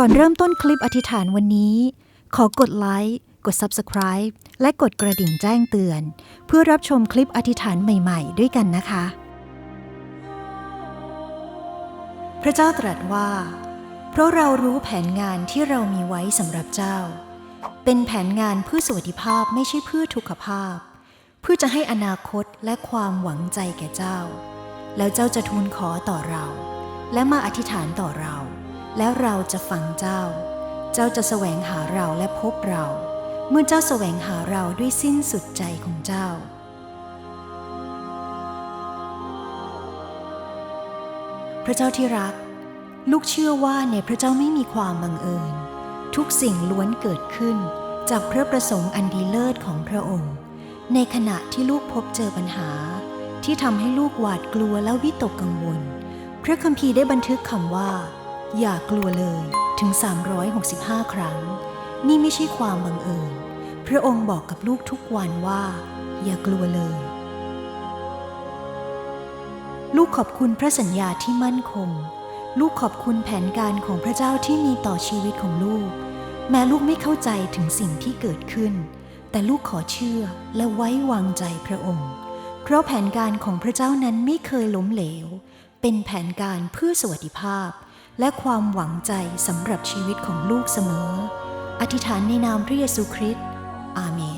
ก่อนเริ่มต้นคลิปอธิษฐานวันนี้ ขอกดไลค์กด Subscribe และกดกระดิ่งแจ้งเตือน เพื่อรับชมคลิปอธิษฐานใหม่ๆ ด้วยกันนะคะ พระเจ้าตรัสว่า เพราะเรารู้แผนงานที่เรามีไว้สำหรับเจ้า เป็นแผนงานเพื่อสวัสดิภาพไม่ใช่เพื่อทุกขภาพ เพื่อจะให้อนาคตและความหวังใจแก่เจ้า แล้วเจ้าจะทูลขอต่อเรา และมาอธิษฐานต่อเรา แล้วเราจะฟังเจ้า เจ้าจะแสวงหาเราและพบเรา เมื่อเจ้าแสวงหาเราด้วยสิ้นสุดใจของเจ้า พระเจ้าที่รัก ลูกเชื่อว่าในพระเจ้าไม่มีความบังเอิญ ทุกสิ่งล้วนเกิดขึ้น จากพระประสงค์อันดีเลิศของพระองค์ ในขณะที่ลูกพบเจอปัญหา ที่ทำให้ลูกหวาดกลัวและวิตกกังวล พระคัมภีร์ได้บันทึกคำว่า อย่ากลัวเลยถึง 365 ครั้ง นี่ไม่ใช่ความบังเอิญ พระองค์บอกกับลูกทุกวันว่า อย่ากลัวเลย ลูกขอบคุณพระสัญญาที่มั่นคง ลูกขอบคุณแผนการของพระเจ้าที่มีต่อชีวิตของลูก แม้ลูกไม่เข้าใจถึงสิ่งที่เกิดขึ้น แต่ลูกขอเชื่อและไว้วางใจพระองค์ เพราะแผนการของพระเจ้านั้นไม่เคยล้มเหลว เป็นแผนการเพื่อสวัสดิภาพ และความหวังใจสำหรับชีวิตของลูกเสมอ อธิษฐานในนามพระเยซูคริสต์อาเมน